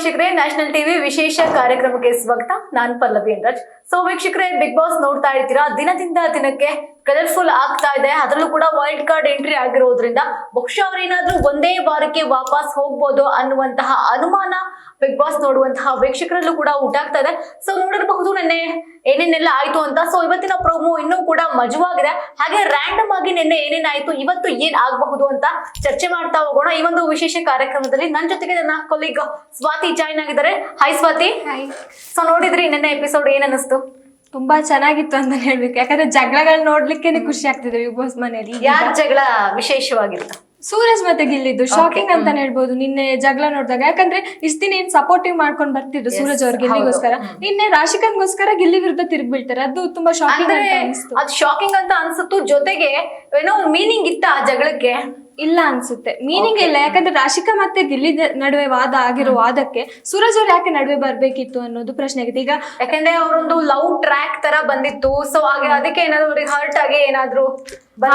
ವೀಕ್ಷಕರೇ national TV ವಿಶೇಷ ಕಾರ್ಯಕ್ರಮಕ್ಕೆ ಸ್ವಾಗತ. ನಾನು ಪಲ್ಲವಿ ರಾಜ್ ಸೊ ವೀಕ್ಷಕರೇ ಬಿಗ್ ಬಾಸ್ ನೋಡ್ತಾ ಇರ್ತೀರಾ? ದಿನದಿಂದ ದಿನಕ್ಕೆ ಕಲರ್ಫುಲ್ ಆಗ್ತಾ ಇದೆ. ಅದರಲ್ಲೂ ಕೂಡ ವೈಲ್ಡ್ ಕಾರ್ಡ್ ಎಂಟ್ರಿ ಆಗಿರೋದ್ರಿಂದ ಬಹುಶಃ ಅವರೇನಾದ್ರೂ ಒಂದೇ ವಾರಕ್ಕೆ ವಾಪಸ್ ಹೋಗ್ಬೋದು ಅನ್ನುವಂತಹ ಅನುಮಾನ ಬಿಗ್ ಬಾಸ್ ನೋಡುವಂತಹ ವೀಕ್ಷಕರಲ್ಲೂ ಕೂಡ ಉಂಟಾಗ್ತಾ ಇದೆ. ಸೊ ನೋಡಿರಬಹುದು ನಿನ್ನೆ ಏನೇನೆಲ್ಲ ಆಯ್ತು ಅಂತ. ಸೊ ಇವತ್ತಿನ ಪ್ರೋಮೋ ಇನ್ನೂ ಕೂಡ ಮಜವಾಗಿದೆ. ಹಾಗೆ ರ್ಯಾಂಡಮ್ ಆಗಿ ನಿನ್ನೆ ಏನೇನಾಯ್ತು ಇವತ್ತು ಏನ್ ಆಗಬಹುದು ಅಂತ ಚರ್ಚೆ ಮಾಡ್ತಾ ಹೋಗೋಣ. ಈ ಒಂದು ವಿಶೇಷ ಕಾರ್ಯಕ್ರಮದಲ್ಲಿ ನನ್ನ ಜೊತೆಗೆ ನನ್ನ ಕೊಲೀಗ್ ಸ್ವಾತಿ ಜಾಯ್ನ್ ಆಗಿದ್ದಾರೆ. ಹಾಯ್ ಸ್ವಾತಿ. ಸೊ ನೋಡಿದ್ರಿ ನಿನ್ನೆ ಎಪಿಸೋಡ್ ಏನ್ ತುಂಬಾ ಚೆನ್ನಾಗಿತ್ತು ಅಂತ ಹೇಳ್ಬೇಕು. ಯಾಕಂದ್ರೆ ಜಗಳಗಳು ನೋಡ್ಲಿಕ್ಕೇನೆ ಖುಷಿ ಆಗ್ತಿದೆ ಬಿಗ್ ಬಾಸ್ ಮನೆಯಲ್ಲಿ. ಯಾರ ಜಗಳ ವಿಶೇಷವಾಗಿತ್ತು ಸೂರಜ್ ಮತ್ತೆ ಗಿಲ್ಲಿದ್ದು ಶಾಕಿಂಗ್ ಅಂತ ಹೇಳ್ಬೋದು. ನಿನ್ನೆ ಜಗಳ ನೋಡಿದಾಗ ಯಾಕಂದ್ರೆ ಇಷ್ಟ ದಿನ ಏನ್ ಸಪೋರ್ಟಿವ್ ಮಾಡ್ಕೊಂಡು ಬರ್ತಿದ್ರು ಸೂರಜ್ ಅವ್ರ ಗಿಲ್ಲಿಗೋಸ್ಕರ. ನಿನ್ನೆ ರಾಶಿಕನ್ಗೋಸ್ಕರ ಗಿಲ್ಲಿ ವಿರುದ್ಧ ತಿರುಗಿ ಬೀಳ್ತಾರೆ ಅದು ತುಂಬಾ ಶಾಕಿಂಗ್ ಅದು ಶಾಕಿಂಗ್ ಅಂತ ಅನ್ಸುತ್ತು. ಜೊತೆಗೆ ಏನೋ ಮೀನಿಂಗ್ ಇತ್ತ ಆ ಜಗಳಕ್ಕೆ? ಇಲ್ಲ ಅನ್ಸುತ್ತೆ. ಮೀನಿಂಗ್ ಇಲ್ಲ ಯಾಕಂದ್ರೆ ರಾಶಿಕಾ ಮತ್ತೆ ಗಿಲ್ಲಿ ನಡುವೆ ವಾದ ಆಗಿರೋ ವಾದಕ್ಕೆ ಸೂರಜ್ ಅವ್ರು ಯಾಕೆ ನಡುವೆ ಬರ್ಬೇಕಿತ್ತು ಅನ್ನೋದು ಪ್ರಶ್ನೆ ಆಗಿದೆ ಈಗ ಯಾಕಂದ್ರೆ ಅವರೊಂದು ಲವ್ ಟ್ರ್ಯಾಕ್ ತರ ಬಂದಿತ್ತು. ಸೊ ಹಾಗೆ ಅದಕ್ಕೆ ಏನಾದ್ರು ಅವ್ರಿಗೆ ಹರ್ಟ್ ಆಗಿ ಏನಾದ್ರು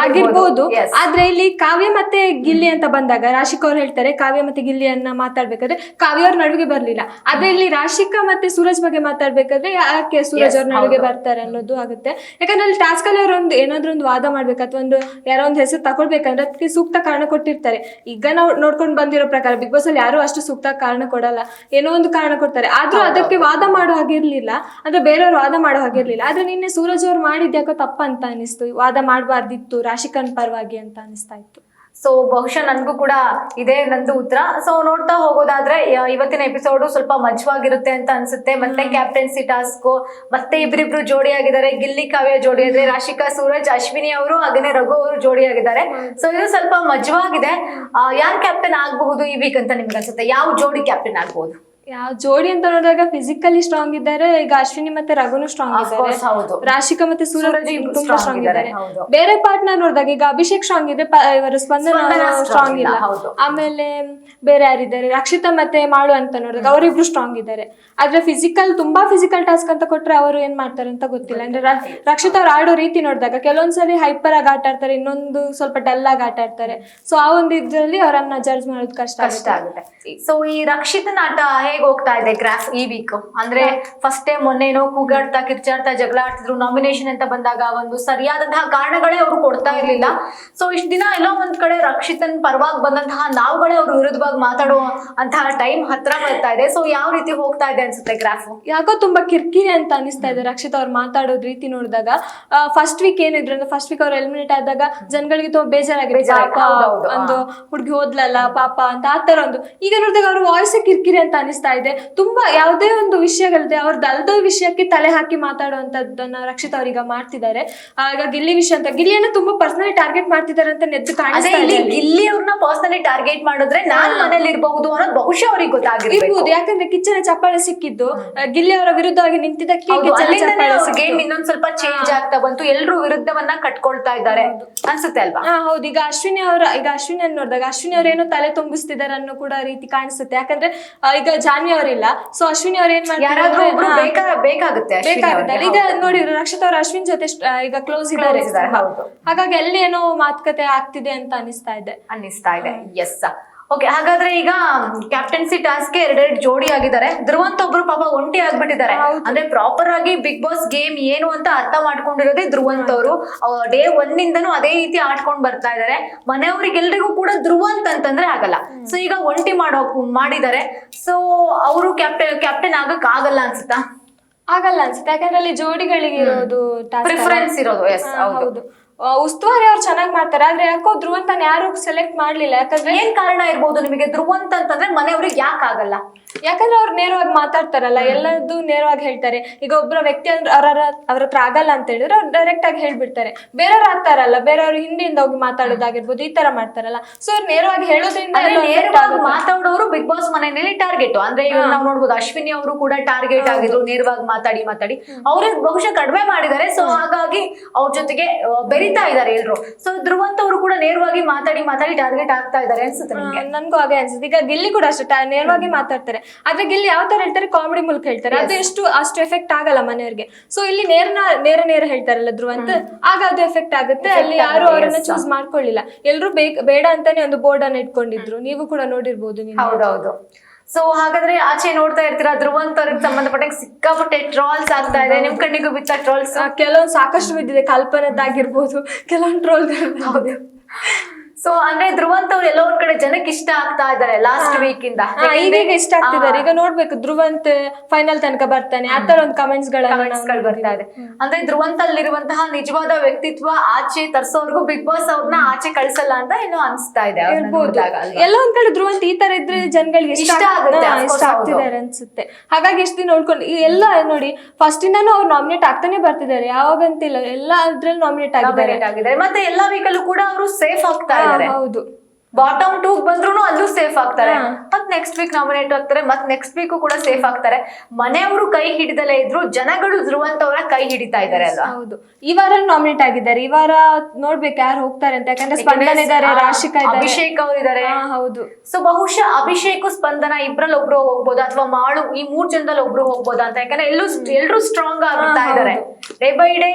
ಆಗಿರ್ಬೋದು. ಆದ್ರೆ ಇಲ್ಲಿ ಕಾವ್ಯ ಮತ್ತೆ ಗಿಲ್ಲಿ ಅಂತ ಬಂದಾಗ ರಾಶಿಕ ಅವ್ರು ಹೇಳ್ತಾರೆ ಕಾವ್ಯ ಮತ್ತೆ ಗಿಲ್ಲಿಯನ್ನ ಮಾತಾಡ್ಬೇಕಾದ್ರೆ ಕಾವ್ಯ ಅವ್ರ ನಡುವೆ ಬರ್ಲಿಲ್ಲ. ಆದ್ರೆ ಇಲ್ಲಿ ರಾಶಿಕ ಮತ್ತೆ ಸೂರಜ್ ಬಗ್ಗೆ ಮಾತಾಡ್ಬೇಕಾದ್ರೆ ಯಾಕೆ ಸೂರಜ್ ಅವ್ರ ನಡುವೆ ಬರ್ತಾರೆ ಅನ್ನೋದು ಆಗುತ್ತೆ. ಯಾಕಂದ್ರೆ ಅಲ್ಲಿ ಟಾಸ್ಕ್ ಅಲ್ಲಿ ಅವ್ರೊಂದು ಒಂದು ಏನಾದ್ರೂ ಒಂದು ವಾದ ಮಾಡ್ಬೇಕು ಅಥವಾ ಒಂದು ಯಾರೋ ಒಂದು ಹೆಸರು ತಗೊಳ್ಬೇಕಂದ್ರೆ ಅದಕ್ಕೆ ಸೂಕ್ತ ಕಾರಣ ಕೊಟ್ಟಿರ್ತಾರೆ. ಈಗ ನಾವು ನೋಡ್ಕೊಂಡು ಬಂದಿರೋ ಪ್ರಕಾರ ಬಿಗ್ ಬಾಸ್ ಅಲ್ಲಿ ಯಾರು ಅಷ್ಟು ಸೂಕ್ತ ಕಾರಣ ಕೊಡಲ್ಲ. ಏನೋ ಒಂದು ಕಾರಣ ಕೊಡ್ತಾರೆ. ಆದ್ರೂ ಅದಕ್ಕೆ ವಾದ ಮಾಡೋ ಹಾಗಿರ್ಲಿಲ್ಲ. ಅಂದ್ರೆ ಬೇರೆಯವ್ರು ವಾದ ಮಾಡೋ ಹಾಗಿರ್ಲಿಲ್ಲ. ಆದ್ರೆ ನಿನ್ನೆ ಸೂರಜ್ ಅವ್ರು ಮಾಡಿದ್ಯಾಕೋ ತಪ್ಪಂತ ಅನಿಸ್ತು. ವಾದ ಮಾಡಬಾರ್ದಿತ್ತು. ರಾಶಿಕನ್ ಪರವಾಗಿ ಅಂತ ಅನಿಸ್ತಾ ಇತ್ತು. ಸೊ ಬಹುಶಃ ನನ್ಗೂ ಕೂಡ ಇದೇ ನಂದು ಉತ್ತರ. ಸೊ ನೋಡ್ತಾ ಹೋಗೋದಾದ್ರೆ ಇವತ್ತಿನ ಎಪಿಸೋಡ್ ಸ್ವಲ್ಪ ಮಜವಾಗಿರುತ್ತೆ ಅಂತ ಅನ್ಸುತ್ತೆ. ಮತ್ತೆ ಕ್ಯಾಪ್ಟನ್ಸಿ ಟಾಸ್ಕ್ ಮತ್ತೆ ಇಬ್ರಿಬ್ರು ಜೋಡಿ ಆಗಿದ್ದಾರೆ ಗಿಲ್ಲಿ ಕಾವ್ಯ ಜೋಡಿ ಆದ್ರೆ ರಾಶಿಕಾ ಸೂರಜ್ ಅಶ್ವಿನಿ ಅವರು ಹಾಗೇನೆ ರಘು ಅವರು ಜೋಡಿ ಆಗಿದ್ದಾರೆ ಸೊ ಇದು ಸ್ವಲ್ಪ ಮಜವಾಗಿದೆ. ಯಾರು ಕ್ಯಾಪ್ಟನ್ ಆಗಬಹುದು ಈ ವೀಕ್ ಅಂತ ನಿಮ್ಗೆ ಅನ್ಸುತ್ತೆ ಯಾವ ಜೋಡಿ ಕ್ಯಾಪ್ಟನ್ ಆಗ್ಬಹುದು ಯಾವ ಜೋಡಿ ಅಂತ ನೋಡಿದಾಗ ಫಿಸಿಕಲಿ ಸ್ಟ್ರಾಂಗ್ ಇದ್ದಾರೆ ಈಗ ಅಶ್ವಿನಿ ಮತ್ತೆ ರಘುನು ಸ್ಟ್ರಾಂಗ್ course, ಹೌದು. ಇದ್ದಾರೆ ರಾಶಿಕಾ ಮತ್ತೆ ಸೂರಜ್ ತುಂಬಾ ಸ್ಟ್ರಾಂಗ್ ಇದ್ದಾರೆ, ಇದ್ದಾರೆ. ಬೇರೆ ಪಾರ್ಟ್ನರ್ ನೋಡಿದಾಗ ಈಗ ಅಭಿಷೇಕ್ ಸ್ಟ್ರಾಂಗ್ ಇದೆ ಇವರು ಸ್ಪಂದನ ಸ್ಟ್ರಾಂಗ್ ಇಲ್ಲ, ಆಮೇಲೆ ಬೇರೆ ಯಾರಿದ್ದಾರೆ? ರಕ್ಷಿತಾ ಮತ್ತೆ ಮಾಡು ಅಂತ ನೋಡಿದಾಗ ಅವರಿಬ್ರು ಸ್ಟ್ರಾಂಗ್ ಇದ್ದಾರೆ. ಆದ್ರೆ ಫಿಸಿಕಲ್ ತುಂಬಾ ಫಿಸಿಕಲ್ ಟಾಸ್ಕ್ ಅಂತ ಕೊಟ್ರೆ ಅವರು ಏನ್ ಮಾಡ್ತಾರೆ ಅಂತ ಗೊತ್ತಿಲ್ಲ. ಅಂದ್ರೆ ರಕ್ಷಿತಾ ಅವ್ರು ಆಡೋ ರೀತಿ ನೋಡಿದಾಗ ಕೆಲವೊಂದ್ಸರಿ ಹೈಪರ್ ಆಗಿ ಆಟ ಆಡ್ತಾರೆ ಇನ್ನೊಂದು ಸ್ವಲ್ಪ ಡಲ್ ಆಗಿ ಆಟ ಆಡ್ತಾರೆ. ಸೊ ಆ ಒಂದು ಇದ್ರಲ್ಲಿ ಅವರನ್ನ ಜಡ್ಜ್ ಮಾಡೋದು ಕಷ್ಟ ಕಷ್ಟ ಆಗುತ್ತೆ. ಆಗುತ್ತೆ. ಸೊ ಈ ರಕ್ಷಿತನ ಆಟ ಹೇಗ್ ಹೋಗ್ತಾ ಇದೆ ಗ್ರಾಫ್ ಈ ವೀಕ್ ಅಂದ್ರೆ ಫಸ್ಟ್ ಟೈಮ್ ಮೊನ್ನೆನೋ ಕೂಗಾಡ್ತಾ ಕಿರ್ಚಾಡ್ತಾ ಜಗಳ ಆಡ್ತಿದ್ರು ನಾಮಿನೇಷನ್ ಅಂತ ಬಂದಾಗ ಒಂದು ಸರಿಯಾದಂತಹ ಕಾರಣಗಳೇ ಅವ್ರು ಕೊಡ್ತಾ ಇರ್ಲಿಲ್ಲ. ಸೊ ಇಷ್ಟ ದಿನ ಎಲ್ಲೋ ಒಂದ್ ಕಡೆ ರಕ್ಷಿತನ್ ಪರವಾಗಿ ಬಂದಂತಹ ನಾವುಗಳೇ ಅವ್ರ ವಿರುದ್ಧವಾಗಿ ಮಾತಾಡೋ ಅಂತಹ ಟೈಮ್ ಹತ್ರ ಬರ್ತಾ ಇದೆ. ಸೊ ಯಾವ ರೀತಿ ಹೋಗ್ತಾ ಇದೆ ಅನ್ಸುತ್ತೆ ಗ್ರಾಫ್ ಯಾಕೋ ತುಂಬಾ ಕಿರ್ಕಿರಿ ಅಂತ ಅನಿಸ್ತಾ ಇದೆ ರಕ್ಷಿತ್ ಅವ್ರು ಮಾತಾಡೋದ್ ರೀತಿ ನೋಡಿದಾಗ. ಫಸ್ಟ್ ವೀಕ್ ಏನಿದ್ರು ಅಂದ್ರೆ ಫಸ್ಟ್ ವೀಕ್ ಅವ್ರು ಎಲಿಮಿನೇಟ್ ಆದಾಗ ಜನಗಳಿಗೆ ತುಂಬಾ ಬೇಜಾರಾಗಿದೆ. ಒಂದು ಹುಡುಗಿ ಓದ್ಲಲ್ಲ ಪಾಪ ಅಂತ ಆ ತರ ಒಂದು. ಈಗ ನೋಡಿದಾಗ ಅವ್ರ ವಾಯ್ಸ್ ಕಿರ್ಕಿರಿ ಅಂತ ಅನಿಸ್ತಾ ಇದೆ. ತುಂಬಾ ಯಾವುದೇ ಒಂದು ವಿಷಯಗಳಿದೆ ಅವ್ರದ್ದು ಅಲ್ದ ವಿಷಯಕ್ಕೆ ತಲೆ ಹಾಕಿ ಮಾತಾಡುವಂತದ್ದನ್ನ ರಕ್ಷಿತ್ ಅವ್ರೀಗ ಮಾಡ್ತಿದ್ದಾರೆ. ಈಗ ಗಿಲ್ಲಿ ವಿಷಯ ಅಂತ ಗಿಲ್ಲಿಯನ್ನ ತುಂಬಾ ಪರ್ಸನಲಿ ಟಾರ್ಗೆಟ್ ಮಾಡ್ತಿದ್ದಾರೆ ಅಂತ ನೆದ್ದು ಕಾಣಿಸ್ತಾ ಇದೆ. ಗಿಲ್ಲಿ ಅವ್ರನ್ನ ಪರ್ಸನಲಿ ಟಾರ್ಗೆಟ್ ಮಾಡಿದ್ರೆ ನಾನ್ ಮನೇಲಿ ಇರಬಹುದು ಅನ್ನೋದು ಬಹುಶಃ ಅವ್ರಿಗೆ ಗೊತ್ತಾಗಿರ್ಬೋದು ಯಾಕಂದ್ರೆ ಕಿಚ್ಚನ ಚಪ್ಪಾಳೆ ಸಿಕ್ಕಿದ್ದು ಗಿಲ್ಲಿ ಅವರ ವಿರುದ್ಧವಾಗಿ ನಿಂತಿದ್ದಕ್ಕೆ. ಗೇಮ್ ಇನ್ನೊಂದ್ ಸ್ವಲ್ಪ ಚೇಂಜ್ ಆಗ್ತಾ ಬಂತು ಎಲ್ರು ವಿರುದ್ಧವನ್ನ ಕಟ್ಕೊಳ್ತಾ ಇದ್ದಾರೆ. ಅನ್ಸುತ್ತೆ ಅಲ್ವಾ? ಹಾ ಹೌದು ಈಗ ಅಶ್ವಿನಿ ಅವರ ಈಗ ಅಶ್ವಿನಿ ಅನ್ನೋದಾಗ ನೋಡಿದಾಗ ಅಶ್ವಿನಿ ಅವ್ರೇನೋ ತಲೆ ತುಂಬಿಸ್ತಿದ್ದಾರೆ ಅನ್ನೋ ಕೂಡ ರೀತಿ ಕಾಣಿಸುತ್ತೆ. ಯಾಕಂದ್ರೆ ಈಗ ಜಾನ್ವಿ ಅವರಿಲ್ಲ. ಸೊ ಅಶ್ವಿನಿ ಅವ್ರು ಏನ್ ಮಾಡ್ತಾರೆ ಯಾರಾದ್ರೂ ಒಬ್ರು ಬೇಕಾ ಬೇಕಾಗುತ್ತೆ ಅಶ್ವಿನಿ ಬೇಕಾಗುತ್ತೆ. ಅವ್ರಿಗೆ. ಈಗ ನೋಡಿದ್ರು ರಕ್ಷಿತ್ ಅವ್ರ ಅಶ್ವಿನ್ ಜೊತೆ ಸ್ಟ್- ಆ, ಈಗ ಕ್ಲೋಸ್ ಇದ್ದಾರೆ. Close ಇದ್ದಾರೆ, ಹೌದು. ಹಾಗಾಗಿ ಅಲ್ಲಿ ಏನೋ ಮಾತುಕತೆ ಆಗ್ತಿದೆ ಅಂತ ಅನಿಸ್ತಾ ಇದೆ. ಅನಿಸ್ತಾ ಇದೆ. ಎಸ್ ಓಕೆ ಹಾಗಾದ್ರೆ ಈಗ ಕ್ಯಾಪ್ಟನ್ಸಿ ಟಾಸ್ಕ್ ಎರಡೆರಡು ಜೋಡಿ ಆಗಿದ್ದಾರೆ. ಧ್ರುವಂತ ಒಬ್ರು ಪಾಪ ಒಂಟಿ ಆಗ್ಬಿಟ್ಟಿದ್ದಾರೆ. ಅಂದ್ರೆ ಪ್ರಾಪರ್ ಆಗಿ ಬಿಗ್ ಬಾಸ್ ಗೇಮ್ ಏನು ಅಂತ ಅರ್ಥ ಮಾಡ್ಕೊಂಡಿರೋದೇ ಧ್ರುವಂತ ಅವರು. ಡೇ ಒನ್ ಇಂದನೂ ಅದೇ ರೀತಿ ಆಡ್ಕೊಂಡ್ ಬರ್ತಾ ಇದಾರೆ ಮನೆಯವರಿಗೆಲ್ರಿಗೂ ಕೂಡ ಧ್ರುವಂತ್ ಅಂತಂದ್ರೆ ಆಗಲ್ಲ. ಸೊ ಈಗ ಒಂಟಿ ಮಾಡೋ ಮಾಡಿದ್ದಾರೆ. ಸೊ ಅವರು ಕ್ಯಾಪ್ಟನ್ ಕ್ಯಾಪ್ಟನ್ ಆಗಕ್ ಆಗಲ್ಲ ಅನ್ಸುತ್ತಾ? ಆಗಲ್ಲ ಅನ್ಸುತ್ತೆ. ಯಾಕಂದ್ರೆ ಅಲ್ಲಿ ಜೋಡಿಗಳಿಗೆ ಇರೋದು. ಪ್ರಿಫರೆನ್ಸ್ ಇರೋದು ಎಸ್ ಹೌದು. ಉಸ್ತುವಾರಿ ಅವ್ರು ಚೆನ್ನಾಗಿ ಮಾಡ್ತಾರೆ. ಆದ್ರೆ ಯಾಕೋ ಧ್ರುವಂತನ ಯಾರು ಸೆಲೆಕ್ಟ್ ಮಾಡ್ಲಿಲ್ಲ. ಯಾಕಂದ್ರೆ ಏನ್ ಕಾರಣ ಇರ್ಬೋದು ನಿಮಗೆ? ಧ್ರುವಂತ ಅಂತಂದ್ರೆ ಮನೆಯವ್ರಿಗೆ ಯಾಕೆ ಆಗಲ್ಲ? ಯಾಕಂದ್ರೆ ಅವ್ರು ನೇರವಾಗಿ ಮಾತಾಡ್ತಾರಲ್ಲ ಎಲ್ಲದೂ ನೇರವಾಗಿ ಹೇಳ್ತಾರೆ. ಈಗ ಒಬ್ಬರ ವ್ಯಕ್ತಿ ಅಂದ್ರೆ ಅವರ ಅವ್ರ ಹತ್ರ ಆಗಲ್ಲ ಅಂತ ಹೇಳಿದ್ರೆ ಅವ್ರು ಡೈರೆಕ್ಟ್ ಆಗಿ ಹೇಳ್ಬಿಡ್ತಾರೆ. ಬೇರೆಯವ್ರು ಆಗ್ತಾರಲ್ಲ ಬೇರೆಯವ್ರು ಹಿಂದಿಯಿಂದ ಹೋಗಿ ಮಾತಾಡೋದಾಗಿರ್ಬೋದು ಈ ತರ ಮಾಡ್ತಾರಲ್ಲ. ಸೊ ಅವ್ರು ನೇರವಾಗಿ ಹೇಳೋದ್ರಿಂದ ನೇರವಾಗಿ ಆಗುತ್ತೆ. ಮಾತಾಡೋರು ಬಿಗ್ ಬಾಸ್ ಮನೆಯಲ್ಲಿ ಟಾರ್ಗೆಟ್. ಅಂದ್ರೆ ಇವಾಗ ನಾವು ನೋಡ್ಬೋದು ಅಶ್ವಿನಿ ಅವರು ಕೂಡ ಟಾರ್ಗೆಟ್ ಆಗಿದ್ರು ನೇರವಾಗಿ ಮಾತಾಡಿ ಮಾತಾಡಿ. ಅವ್ರಿಗೆ ಬಹುಶಃ ಕಡಿಮೆ ಮಾಡಿದ್ದಾರೆ. ಸೊ ಹಾಗಾಗಿ ಅವ್ರ ಜೊತೆಗೆ ಆ, ಬೆರಿತಾ ಇದ್ದಾರೆ ಎಲ್ರು. ಸೊ ಧ್ರುವಂತ ಅವರು ಕೂಡ ನೇರವಾಗಿ ಮಾತಾಡಿ ಮಾತಾಡಿ ಟಾರ್ಗೆಟ್ ಆಗ್ತಾ ಇದ್ದಾರೆ ಅನ್ಸುತ್ತೆ ನಿಮ್ಗೆ? ಆ, ನನ್ಗೂ ಹಾಗೆ ಅನ್ಸುತ್ತೆ. ಈಗ ಗಿಲ್ಲಿ ಕೂಡ ಅಷ್ಟೇ ಟ- ನೇರವಾಗಿ ಮಾತಾಡ್ತಾರೆ. ಆದ್ರೆ ಇಲ್ಲಿ ಯಾವ ತರ ಹೇಳ್ತಾರೆ? ಕಾಮಿಡಿ ಮೂಲಕ ಹೇಳ್ತಾರೆ. ಅದು ಎಷ್ಟು ಅಷ್ಟು ಎಫೆಕ್ಟ್ ಆಗಲ್ಲ ಮನೆಯವ್ರಿಗೆ. ಸೊ ಇಲ್ಲಿ ನೇರ ನೇರ ನೇರ ಹೇಳ್ತಾರಲ್ಲ ಅಂತ ಆಗ ಅದು ಎಫೆಕ್ಟ್ ಆಗುತ್ತೆ. ಅಲ್ಲಿ ಯಾರು ಅವರನ್ನ ಚೂಸ್ ಮಾಡ್ಕೊಳ್ಳಿಲ್ಲ. ಎಲ್ರು ಬೇಡ ಅಂತಾನೆ ಒಂದು ಬೋರ್ಡ್ ಅನ್ನ ಇಟ್ಕೊಂಡಿದ್ರು. ನೀವು ಕೂಡ ನೋಡಿರ್ಬೋದು ನೀವು ಹೌದೌದು. ಸೊ ಹಾಗಾದ್ರೆ ಆಚೆ ನೋಡ್ತಾ ಇರ್ತೀರಾ? ಧ್ರುವಂತ್ ಅವ್ರಿಗೆ ಸಂಬಂಧಪಟ್ಟಂಗೆ ಸಿಕ್ಕಾಪಟ್ಟೆ ಟ್ರಾಲ್ಸ್ ಆಗ್ತಾ ಇದೆ. ನಿಮ್ ಕಣ್ಣಿಗೂ ಬಿತ್ತ ಟ್ರಾಲ್ಸ್ ಕೆಲವೊಂದು ಸಾಕಷ್ಟು ಬಿದ್ದಿದೆ. ಕಲ್ಪನೆದ್ದಾಗಿರ್ಬೋದು. ಕೆಲವೊಂದು ಟ್ರೋಲ್ಗಳು ಸೊ ಅಂದ್ರೆ ಧ್ರುವಂತ ಅವ್ರು ಎಲ್ಲ ಒಂದ್ ಕಡೆ ಜನಕ್ಕೆ ಇಷ್ಟ ಆಗ್ತಾ ಇದಾರೆ ಲಾಸ್ಟ್ ವೀಕ್ ಇಂದ. ಈಗ ಇಷ್ಟ ಆಗ್ತಿದ್ದಾರೆ. ಈಗ ನೋಡ್ಬೇಕು ಧ್ರುವಂತ್ ಫೈನಲ್ ತನಕ ಬರ್ತಾನೆ. ಆ ತರ ಒಂದು ಕಮೆಂಟ್ಸ್ಗಳು ಬರ್ತಾ ಇದೆ. ಅಂದ್ರೆ ಧ್ರುವಂತ್ ಅಲ್ಲಿರುವಂತಹ ನಿಜವಾದ ವ್ಯಕ್ತಿತ್ವ ಆಚೆ ತರ್ಸೋರ್ಗು ಬಿಗ್ ಬಾಸ್ ಅವ್ರನ್ನ ಆಚೆ ಕಳ್ಸಲ್ಲ ಅಂತ ಏನೋ ಅನ್ಸ್ತಾ ಇದೆ? ಎಲ್ಲ ಒಂದ್ ಕಡೆ ಧ್ರುವಂತ್ ಈ ತರ ಇದ್ರೆ ಜನಗಳಿಗೆ ಇಷ್ಟ ಇಷ್ಟ. ಆಗ್ತಿದ್ದಾರೆ ಅನ್ಸುತ್ತೆ. ಹಾಗಾಗಿ ಎಷ್ಟು ದಿನ ನೋಡ್ಕೊಂಡು ಎಲ್ಲ ನೋಡಿ ಫಸ್ಟ್ ಇಂದಾನು ಅವ್ರು ನಾಮಿನೇಟ್ ಆಗ್ತಾನೆ ಬರ್ತಿದ್ದಾರೆ. ಯಾವಾಗಂತಿಲ್ಲ ಎಲ್ಲ ಅದ್ರಲ್ಲಿ ನಾಮಿನೇಟ್ ಆಗಿದ್ದಾರೆ. ಮತ್ತೆ ಎಲ್ಲಾ ವೀಕಲ್ಲೂ ಕೂಡ ಅವರು ಸೇಫ್ ಆಗ್ತಾ ಇದಾರೆ ಹೌದು. ಬಾಟಮ್ ಟೂ ಬಂದ್ರು ಅಲ್ಲೂ ಸೇಫ್ ಆಗ್ತಾರೆ. ಮತ್ ನೆಕ್ಸ್ಟ್ ವೀಕ್ ನಾಮಿನೇಟ್ ಆಗ್ತಾರೆ ಮತ್ ನೆಕ್ಸ್ಟ್ ವೀಕ್ ಕೂಡ ಸೇಫ್ ಆಗ್ತಾರೆ. ಮನೆಯವರು ಕೈ ಹಿಡಿದಲೇ ಇದ್ರು ಜನಗಳು ಧ್ರುವಂತ ಅವರ ಕೈ ಹಿಡಿತಾ ಇದ್ದಾರೆ ಅಲ್ವಾ? ಹೌದು. ಈ ವಾರ ನಾಮಿನೇಟ್ ಆಗಿದ್ದಾರೆ. ಈ ವಾರ ನೋಡ್ಬೇಕು ಯಾರು ಹೋಗ್ತಾರೆ ಅಂತ. ಯಾಕಂದ್ರೆ ಸ್ಪಂದನ ಇದ್ದಾರೆ ರಾಶಿಕಾ ಇದ್ದಾರೆ ಅಭಿಷೇಕ್ ಅವ್ರು ಇದಾರೆ. ಹೌದು. ಸೊ ಬಹುಶಃ ಅಭಿಷೇಕ್ ಸ್ಪಂದನ ಇಬ್ರಲ್ಲಿ ಒಬ್ರು ಹೋಗ್ಬೋದು ಅಥವಾ ಮಾಳು ಈ ಮೂರ್ ಜನದಲ್ಲಿ ಒಬ್ರು ಹೋಗ್ಬೋದು ಅಂತ. ಯಾಕಂದ್ರೆ ಎಲ್ಲೂ ಎಲ್ರು ಸ್ಟ್ರಾಂಗ್ ಆಗ್ತಾ ಇದ್ದಾರೆ ಇದಾರೆ. ಡೇ ಬೈ ಡೇ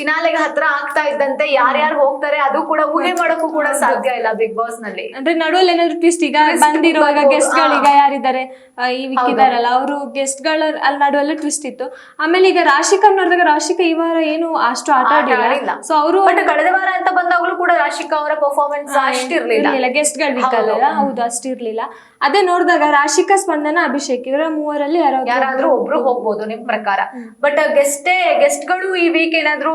ಫಿನಾಲೆಗೆ ಹತ್ರ ಆಗ್ತಾ ಇದ್ದಂತೆ ಯಾರ್ಯಾರು ಹೋಗ್ತಾರೆ ಅದು ಕೂಡ ಊಹೆ ಮಾಡೋಕ್ಕೂ ಕೂಡ ಸಾಧ್ಯ ಇಲ್ಲ ಬಿಗ್ ಬಾಸ್ನಲ್ಲಿ. ಅಂದ್ರೆ ನಡುವಲ್ಲಿ ಏನಾದ್ರು ಟ್ವಿಸ್ಟ್ ಈಗ ಬಂದಿರುವಾಗ ಗೆಸ್ಟ್ಗಳು ಈಗ ಯಾರಿದ್ದಾರೆ? ಈ ವಿಕ್ ಇದಾರಲ್ಲ ಅವರು ಗೆಸ್ಟ್ಗಳ ಅಲ್ಲಿ ನಡುವಲ್ಲಿ ಟ್ವಿಸ್ಟ್ ಇತ್ತು. ಆಮೇಲೆ ಈಗ ರಾಶಿಕಾ ನೋಡಿದಾಗ ರಾಶಿಕಾ ಈ ವಾರ ಏನು ಅಷ್ಟು ಆಟ ಆಡಿಲ್ಲ. ಸೊ ಅವರು ಬಟ್ ಕಳೆದ ವಾರ ಅಂತ ಬಂದಾಗಲೂ ಕೂಡ ರಾಶಿಕಾ ಅವರ ಪರ್ಫಾರ್ಮೆನ್ಸ್ ಅಷ್ಟಿರ್ಲಿಲ್ಲ. ಗೆಸ್ಟ್ಗಳು ವೀಕ್ ಅಲ್ಲ ಹೌದು. ಅಷ್ಟಿರ್ಲಿಲ್ಲ. ಅದೇ ನೋಡಿದಾಗ ರಾಶಿಕಾ ಸ್ಪಂದನ ಅಭಿಷೇಕ್ ಇವರ ಮೂವರಲ್ಲಿ ಯಾರಾದ್ರೂ ಒಬ್ರು ಹೋಗ್ಬೋದು ನಿಮ್ ಪ್ರಕಾರ. ಬಟ್ ಗೆಸ್ಟೇ ಗೆಸ್ಟ್ಗಳು ಈ ವೀಕ್ ಏನಾದ್ರೂ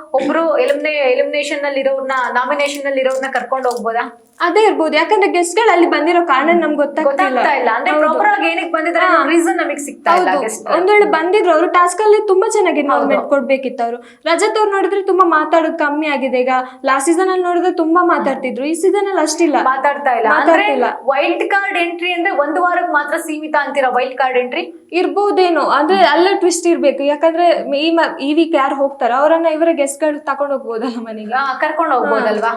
ಒಬ್ರು ಎಲಿಮಿನೇ ಎಲಿಮಿನೇಷನ್ನಲ್ಲಿ ಇರೋರ್ನ ನಾಮಿನೇಷನ್ನಲ್ಲಿ ಇರೋರ್ನ ಕರ್ಕೊಂಡು ಹೋಗ್ಬೋದಾ? ಅದೇ ಇರ್ಬೋದು. ಯಾಕಂದ್ರೆ ಗೆಸ್ಟ್ಗಳು ಅಲ್ಲಿ ಬಂದಿರೋ ಕಾರಣ ನಮ್ಗೆ ಗೊತ್ತಾಗ್ತಾ ಇಲ್ಲ. ಅಂದ್ರೆ ಪ್ರಾಪರ್ ಆಗಿ ಏನಕ್ಕೆ ಬಂದಿದ್ದಾರೆ ರೀಸನ್ ನಮಗೆ ಸಿಗ್ತಾ ಇಲ್ಲ ಒಂದ್ ವೇಳೆ ಬಂದಿದ್ರು ಅವರು ಟಾಸ್ಕ್ ಅಲ್ಲಿ ತುಂಬಾ ಚೆನ್ನಾಗಿ ಇನ್ವಾಲ್ವ್ಮೆಂಟ್ ಕೊಡ್ಬೇಕಿತ್ತು ಅವರು ರಜತ್ ಅವ್ರು ನೋಡಿದ್ರೆ ತುಂಬಾ ಮಾತಾಡೋದು ಕಮ್ಮಿ ಆಗಿದೆ. ಈಗ ಲಾಸ್ಟ್ ಸೀಸನ್ ಅಲ್ಲಿ ನೋಡಿದ್ರೆ ತುಂಬಾ ಮಾತಾಡ್ತಿದ್ರು. ಈ ಸೀಸನ್ ಅಲ್ಲಿ ಅಷ್ಟಿಲ್ಲ. ಮಾತಾಡ್ತಾ ಇಲ್ಲ. ಮಾತಾಡ್ತಿಲ್ಲ. ವೈಲ್ಡ್ ಕಾರ್ಡ್ ಎಂಟ್ರಿ ಅಂದ್ರೆ ಒಂದು ವಾರಕ್ಕೆ ಮಾತ್ರ ಸೀಮಿತ ಅಂತೀರಾ ವೈಲ್ಡ್ ಕಾರ್ಡ್ ಎಂಟ್ರಿ ಇರ್ಬೋದೇನೋ. ಅಂದ್ರೆ ಅಲ್ಲೇ ಟ್ವಿಸ್ಟ್ ಇರ್ಬೇಕು. ಯಾಕಂದ್ರೆ ಈ ಈ ವೀಕ್ ಯಾರು ಹೋಗ್ತಾರೋ ಅವರನ್ನ ಇವರ ಗೆಸ್ಟ್ ಗಳು ತಕೊಂಡ್ ಹೋಗ್ಬೋದಲ್ಲ ಮನೆಗೆ? ಕರ್ಕೊಂಡು ಹೋಗ್ಬೋದಲ್ವಾ?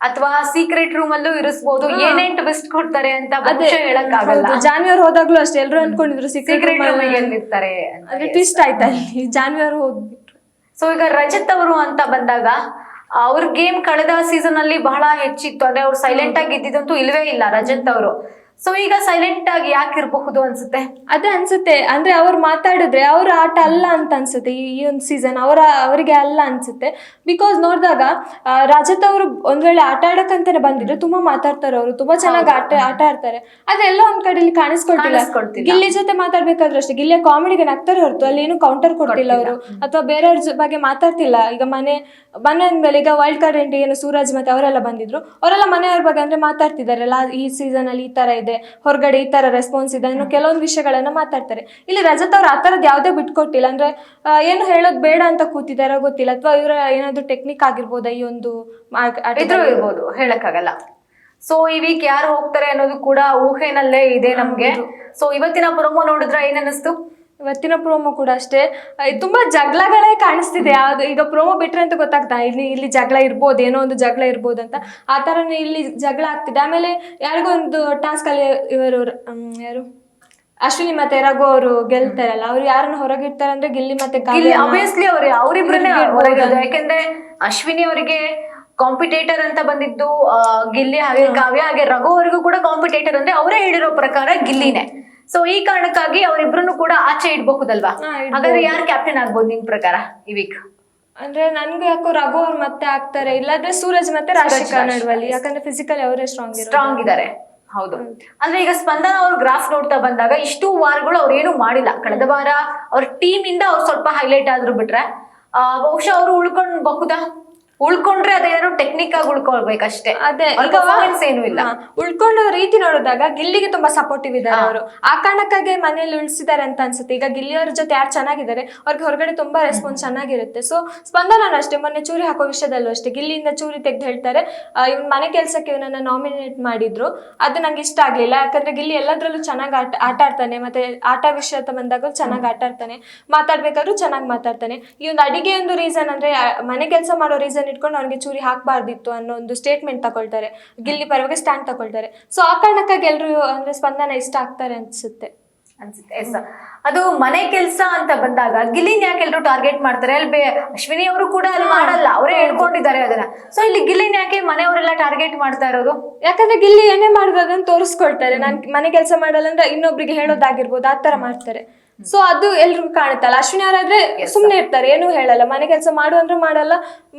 ಅಥವಾ ಸೀಕ್ರೆಟ್ ರೂಮ್ ಅಲ್ಲೂ ಇರಿಸಬಹುದು ಏನೇನ್ ಟ್ವಿಸ್ಟ್ ಕೊಡ್ತಾರೆ ಅಂತ ಹೇಳಕ್ ಆಗಲ್ಲ ಜಾನ್ವಿ ಅವ್ರು ಹೋದಾಗ್ಲೂ ಅಷ್ಟೇ. ಎಲ್ರು ಅನ್ಕೊಂಡಿದ್ರು ಸೀಕ್ರೆಟ್ ರೂಮ್ ಎಲ್ಲಿರ್ತಾರೆ. ಅಂದ್ರೆ ಟ್ವಿಸ್ಟ್ ಆಯ್ತಾ ಇಲ್ಲಿ ಜಾನ್ವಿ ಅವ್ರು ಹೋಗ್ಬಿಟ್ರು. ಸೊ ಈಗ ರಜತ್ ಅವರು ಅಂತ ಬಂದಾಗ ಅವ್ರ ಗೇಮ್ ಕಳೆದ ಸೀಸನ್ ಅಲ್ಲಿ ಬಹಳ ಹೆಚ್ಚಿತ್ತು. ಅಂದ್ರೆ ಅವ್ರು ಸೈಲೆಂಟ್ ಆಗಿ ಇದ್ದಿದ್ದಂತೂ ಇಲ್ವೇ ಇಲ್ಲ ರಜತ್ ಅವರು. ಸೊ ಈಗ ಸೈಲೆಂಟ್ ಆಗಿ ಯಾಕೆ ಇರಬಹುದು ಅನ್ಸುತ್ತೆ? ಅದೇ ಅನ್ಸುತ್ತೆ. ಅಂದ್ರೆ ಅವ್ರು ಮಾತಾಡಿದ್ರೆ ಅವ್ರ ಆಟ ಅಲ್ಲ ಅಂತ ಅನ್ಸುತ್ತೆ. ಈ ಒಂದು ಸೀಸನ್ ಅವರ ಅವರಿಗೆ ಅಲ್ಲ ಅನ್ಸುತ್ತೆ. ಬಿಕಾಸ್ ನೋಡಿದಾಗ ರಾಜತ್ ಅವರು ಒಂದ್ ವೇಳೆ ಆಟ ಆಡಕ್ಕಂತಾನೆ ಬಂದಿದ್ರು ತುಂಬಾ ಮಾತಾಡ್ತಾರೆ ಅವರು. ತುಂಬಾ ಚೆನ್ನಾಗಿ ಆಟ ಆಟ ಆಡ್ತಾರೆ. ಅದೆಲ್ಲ ಎಲ್ಲ ಒಂದ್ ಕಡೆಯಲ್ಲಿ ಕಾಣಿಸ್ಕೊಳ್ತಿಲ್ಲ. ಕಾಣಿಸ್ಕೊಳ್ತಿಲ್ಲ. ಗಿಲ್ಲಿ ಜೊತೆ ಮಾತಾಡ್ಬೇಕಾದ್ರೂ ಅಷ್ಟೇ. ಗಿಲ್ಲಿಯ ಕಾಮಿಡಿಗೆ ನಗ್ತಾರೆ ಹೊರತು. ಅಲ್ಲಿ ಏನು ಕೌಂಟರ್ ಕೊಡ್ತಿಲ್ಲ ಅವರು. ಅಥವಾ ಬೇರೆಯವ್ರ ಬಗ್ಗೆ ಮಾತಾಡ್ತಿಲ್ಲ. ಈಗ ಮನೆ ಮನೆ ಅಂದ್ಮೇಲೆ ಈಗ ವೈಲ್ಡ್ ಕಾರ್ಡ್ ಎಂಟ್ರಿ ಏನು ಸೂರಜ್ ಮತ್ತೆ ಅವರೆಲ್ಲ ಬಂದಿದ್ರು. ಅವರೆಲ್ಲ ಮನೆಯವ್ರ ಬಗ್ಗೆ ಅಂದ್ರೆ ಮಾತಾಡ್ತಿದ್ದಾರೆ. ಈ ಸೀಸನ್ ಅಲ್ಲಿ ಈ ತರ ಇದೆ. ಹೊರಗಡೆ ಈ ತರ ರೆಸ್ಪಾನ್ಸ್ ಇದೆ ಇನ್ನು ಕೆಲವೊಂದು ವಿಷಯಗಳನ್ನ ಮಾತಾಡ್ತಾರೆ. ಇಲ್ಲಿ ರಜತ್ ಅವ್ರು ಆ ತರದ್ ಯಾವ್ದೇ ಬಿಟ್ಕೊಟ್ಟಿಲ್ಲ. ಅಂದ್ರೆ ಏನು ಹೇಳೋದ್ ಬೇಡ ಅಂತ ಕೂತಿದಾರೋ ಗೊತ್ತಿಲ್ಲ. ಅಥವಾ ಇವರ ಏನಾದ್ರು ಟೆಕ್ನಿಕ್ ಆಗಿರ್ಬೋದ ಈ ಒಂದು? ಇದ್ರೂ ಇರ್ಬೋದು ಹೇಳಕ್ಕಾಗಲ್ಲ. ಸೊ ಈ ವೀಕ್ ಯಾರು ಹೋಗ್ತಾರೆ ಅನ್ನೋದು ಕೂಡ ಊಹೆನಲ್ಲೇ ಇದೆ ನಮ್ಗೆ. ಸೊ ಇವತ್ತಿನ ಪ್ರೊಮೋ ನೋಡಿದ್ರೆ ಏನ್ ಅನ್ನಿಸ್ತು? ಇವತ್ತಿನ ಪ್ರೋಮೋ ಕೂಡ ಅಷ್ಟೇ. ತುಂಬಾ ಜಗಳಗಳೇ ಕಾಣಿಸ್ತಿದೆ. ಯಾವ್ದು ಈಗ ಪ್ರೋಮೋ ಬಿಟ್ರೆ ಅಂತ ಗೊತ್ತಾಗ್ತಾ ಇಲ್ಲಿ. ಇಲ್ಲಿ ಜಗಳ ಇರ್ಬೋದು ಏನೋ ಒಂದು ಜಗಳ ಇರ್ಬೋದು ಅಂತ. ಆ ಥರನೇ ಇಲ್ಲಿ ಜಗಳ ಆಗ್ತಿದೆ. ಆಮೇಲೆ ಯಾರಿಗೋ ಒಂದು ಟಾಸ್ಕ್ ಅಲ್ಲಿ ಇವರು ಯಾರು? ಅಶ್ವಿನಿ ಮತ್ತೆ ರಘು ಅವರು ಗೆಲ್ತಾರಲ್ಲ ಅವ್ರು ಯಾರನ್ನ ಹೊರಗಿಡ್ತಾರೆ ಅಂದ್ರೆ ಗಿಲ್ಲಿ ಮತ್ತೆ ಇಲ್ಲಿ ಕಾವ್ಯನ- ಅಬ್ವಿಯಸ್ಲಿ ಅವ್ರು ಅವರಿಬ್ರನ್ನೇ. ಹೊರಗಿರೋದು ಯಾಕೆಂದ್ರೆ ಅಶ್ವಿನಿ ಅವರಿಗೆ ಕಾಂಪಿಟೇಟರ್ ಅಂತ ಬಂದಿದ್ದು ಆ, ಗಿಲ್ಲಿ ಹಾಗೆ ಕಾವ್ಯ ಹಾಗೆ ರಘು ಅವರಿಗೂ ಕೂಡ ಕಾಂಪಿಟೇಟರ್ ಅಂದ್ರೆ ಅವರೇ ಹೇಳಿರೋ ಪ್ರಕಾರ ಗಿಲ್ಲಿನೇ. ಸೊ ಈ ಕಾರಣಕ್ಕಾಗಿ ಅವರಿಬ್ರು ಕೂಡ ಆಚೆ ಇಡ್ಬಹುದಲ್ವಾ. ಹಾಗಾದ್ರೆ ಯಾರು ಕ್ಯಾಪ್ಟನ್ ಆಗ್ಬೋದು ನಿಮ್ ಪ್ರಕಾರ ಈ ವೀಕ್ ಅಂದ್ರೆ ನನ್ಗೆ ಯಾಕೋ ರಘು ಅವ್ರು ಮತ್ತೆ ಆಗ್ತಾರೆ ಇಲ್ಲಾಂದ್ರೆ ಸೂರಜ್ ಮತ್ತೆ ರಾಶಿಕಾ ನಡುವಲ್ಲಿ ಯಾಕಂದ್ರೆ ಫಿಸಿಕಲ್ ಅವರೇ ಸ್ಟ್ರಾಂಗ್ ಸ್ಟ್ರಾಂಗ್ ಇದ್ದಾರೆ ಹೌದು. ಅಂದ್ರೆ ಈಗ ಸ್ಪಂದನ ಅವ್ರು ಗ್ರಾಫ್ ನೋಡ್ತಾ ಬಂದಾಗ ಇಷ್ಟು ವಾರಗಳು ಅವ್ರು ಏನು ಮಾಡಿಲ್ಲ. ಕಳೆದ ವಾರ ಅವ್ರ ಟೀಮ್ ಇಂದ ಅವ್ರು ಸ್ವಲ್ಪ ಹೈಲೈಟ್ ಆದ್ರು ಬಿಟ್ರೆ ಬಹುಶಃ ಅವರು ಉಳ್ಕೊಂಡ್ಬಹುದಾ ಉಳ್ಕೊಂಡ್ರೆ ಅದೇನೋ ಟೆಕ್ನಿಕ್ ಆಗಿ ಉಳ್ಕೊಳ್ಬೇಕಷ್ಟೇ. ಅದೇ ಏನು ಇಲ್ಲ. ಉಳ್ಕೊಂಡು ರೀತಿ ನೋಡಿದಾಗ ಗಿಲ್ಲಿಗೆ ತುಂಬಾ ಸಪೋರ್ಟಿವ್ ಇದ್ದಾರೆ ಅವರು. ಆ ಕಾರಣಕ್ಕಾಗಿ ಮನೇಲಿ ಉಳಿಸಿದ್ದಾರೆ ಅಂತ ಅನ್ಸುತ್ತೆ. ಈಗ ಗಿಲ್ಲಿಯವ್ರ ಜೊತೆ ಯಾರು ಚೆನ್ನಾಗಿದ್ದಾರೆ ಅವ್ರಿಗೆ ಹೊರಗಡೆ ತುಂಬಾ ರೆಸ್ಪಾನ್ಸ್ ಚೆನ್ನಾಗಿರುತ್ತೆ. ಸೊ ಸ್ಪಂದನನ ಅಷ್ಟೇ ಮೊನ್ನೆ ಚೂರಿ ಹಾಕೋ ವಿಷಯದಲ್ಲೂ ಅಷ್ಟೇ. ಗಿಲ್ಲಿಯಿಂದ ಚೂರಿ ತೆಗೆದು ಹೇಳ್ತಾರೆ ಇವ್ನ ಮನೆ ಕೆಲಸಕ್ಕೆ ಇವನನ್ನ ನಾಮಿನೇಟ್ ಮಾಡಿದ್ರು. ಅದು ನಂಗೆ ಇಷ್ಟ ಆಗ್ಲಿಲ್ಲ. ಯಾಕಂದ್ರೆ ಗಿಲ್ಲಿ ಎಲ್ಲದ್ರಲ್ಲೂ ಚೆನ್ನಾಗಿ ಆಟ ಆಟ ಆಡ್ತಾನೆ. ಮತ್ತೆ ಆಟ ವಿಷಯ ಅಂತ ಬಂದಾಗ ಚೆನ್ನಾಗಿ ಆಟ ಆಡ್ತಾನೆ. ಮಾತಾಡ್ಬೇಕಾದ್ರೂ ಚೆನ್ನಾಗಿ ಮಾತಾಡ್ತಾನೆ. ಈ ಒಂದು ಅಡಿಗೆ ಒಂದು ರೀಸನ್ ಅಂದ್ರೆ ಮನೆ ಕೆಲಸ ಮಾಡೋ ರೀಸನ್ ಇಟ್ಕೊಂಡು ಅವ್ನಿಗೆ ಚೂರಿ ಹಾಕಬಾರ್ದಿತ್ತು ಅನ್ನೋ ಒಂದು ಸ್ಟೇಟ್ಮೆಂಟ್ ತಗೊಳ್ತಾರೆ. ಗಿಲ್ಲಿ ಪರವಾಗಿ ಸ್ಟ್ಯಾಂಡ್ ತಗೊಳ್ತಾರೆ. ಸೊ ಆ ಕಾರಣಕ್ಕಾಗಿ ಎಲ್ಲರೂ ಅಂದ್ರೆ ಸ್ಪಂದನ ಇಷ್ಟ ಆಗ್ತಾರೆ ಅನ್ಸುತ್ತೆ. ಅನ್ಸುತ್ತೆ ಎಸ್ ಅದು ಮನೆ ಕೆಲಸ ಅಂತ ಬಂದಾಗ ಗಿಲ್ಲಿನ್ ಯಾಕೆ ಎಲ್ರು ಟಾರ್ಗೆಟ್ ಮಾಡ್ತಾರೆ? ಅಲ್ಲಿ ಬೇ ಅಶ್ವಿನಿ ಅವರು ಕೂಡ ಅಲ್ಲಿ ಮಾಡಲ್ಲ ಅವರೇ ಹೇಳ್ಕೊಂಡಿದ್ದಾರೆ ಅದನ್ನ. ಸೊ ಇಲ್ಲಿ ಗಿಲ್ಲಿನ್ ಯಾಕೆ ಮನೆಯವರೆಲ್ಲ ಟಾರ್ಗೆಟ್ ಮಾಡ್ತಾ ಇರೋದು? ಯಾಕಂದ್ರೆ ಗಿಲ್ಲಿ ಏನೇ ಮಾಡ್ಬೋದು ಅಂತ ತೋರಿಸ್ಕೊಳ್ತಾರೆ. ನಾನ್ ಮನೆ ಕೆಲಸ ಮಾಡಲ್ಲ ಅಂದ್ರೆ ಇನ್ನೊಬ್ರಿಗೆ ಹೇಳೋದಾಗಿರ್ಬೋದು ಆ ತರ ಮಾಡ್ತಾರೆ. ಸೊ ಅದು ಎಲ್ರಿಗೂ ಕಾಣುತ್ತಲ್ಲ. ಅಶ್ವಿನಿ ಅವರಾದ್ರೆ ಸುಮ್ನೆ ಇರ್ತಾರೆ. ಏನು ಹೇಳಲ್ಲ. ಮನೆ ಕೆಲಸ ಮಾಡು ಅಂದ್ರೆ ಮಾಡಲ್ಲ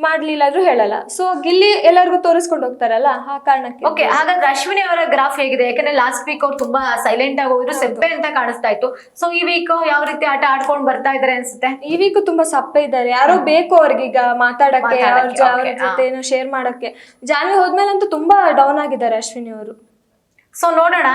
ಮಾಡ್ಲಿಲ್ಲ ಅಂದ್ರೂ ಹೇಳಲ್ಲ. ಸೊ ಗಿಲ್ಲಿ ಎಲ್ಲರಿಗೂ ತೋರಿಸ್ಕೊಂಡು ಹೋಗ್ತಾರಲ್ಲ ಆ ಕಾರಣಕ್ಕೆ. ಓಕೆ ಹಾಗಾದ್ರೆ ಅಶ್ವಿನಿ ಅವರ ಗ್ರಾಫ್ ಹೇಗಿದೆ? ಯಾಕಂದ್ರೆ ಲಾಸ್ಟ್ ವೀಕ್ ಅವ್ರು ತುಂಬಾ ಸೈಲೆಂಟ್ ಆಗಿ ಹೋದ್ರು ಸಪ್ಪೆ ಅಂತ ಕಾಣಿಸ್ತಾ ಇತ್ತು. ಸೊ ಈ ವೀಕ್ ಯಾವ ರೀತಿ ಆಟ ಆಡ್ಕೊಂಡು ಬರ್ತಾ ಇದಾರೆ ಅನ್ಸುತ್ತೆ? ಈ ವೀಕ್ ತುಂಬಾ ಸಪ್ಪೆ ಇದ್ದಾರೆ. ಯಾರೋ ಬೇಕು ಅವ್ರಿಗೀಗ ಮಾತಾಡಕ್ಕೆ ಅವ್ರ ಜೊತೆ ಏನೋ ಶೇರ್ ಮಾಡಕ್ಕೆ. ಜಾನ್ವಿ ಹೋದ್ಮೇಲಂತೂ ತುಂಬಾ ಡೌನ್ ಆಗಿದ್ದಾರೆ ಅಶ್ವಿನಿ ಅವರು. ಸೊ ನೋಡೋಣ.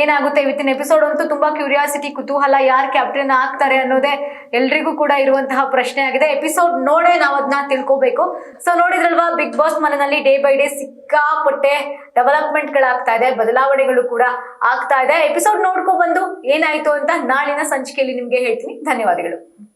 ಏನಾಗುತ್ತೆ? ಇವತ್ತಿನ ಎಪಿಸೋಡ್ ಅಂತೂ ತುಂಬಾ ಕ್ಯೂರಿಯಾಸಿಟಿ ಕುತೂಹಲ ಯಾರು ಕ್ಯಾಪ್ಟನ್ ಆಗ್ತಾರೆ ಅನ್ನೋದೇ ಎಲ್ರಿಗೂ ಕೂಡ ಇರುವಂತಹ ಪ್ರಶ್ನೆ ಆಗಿದೆ. ಎಪಿಸೋಡ್ ನೋಡೇ ನಾವು ಅದನ್ನ ತಿಳ್ಕೋಬೇಕು. ಸೊ ನೋಡಿದ್ರಲ್ವಾ ಬಿಗ್ ಬಾಸ್ ಮನೆಯಲ್ಲಿ ಡೇ ಬೈ ಡೇ ಸಿಕ್ಕಾಪಟ್ಟೆ ಡೆವಲಪ್ಮೆಂಟ್ ಗಳಾಗ್ತಾ ಇದೆ ಬದಲಾವಣೆಗಳು ಕೂಡ ಆಗ್ತಾ ಇದೆ. ಎಪಿಸೋಡ್ ನೋಡ್ಕೊ ಬಂದು ಏನಾಯ್ತು ಅಂತ ನಾಳಿನ ಸಂಚಿಕೆಯಲ್ಲಿ ನಿಮ್ಗೆ ಹೇಳ್ತೀನಿ. ಧನ್ಯವಾದಗಳು.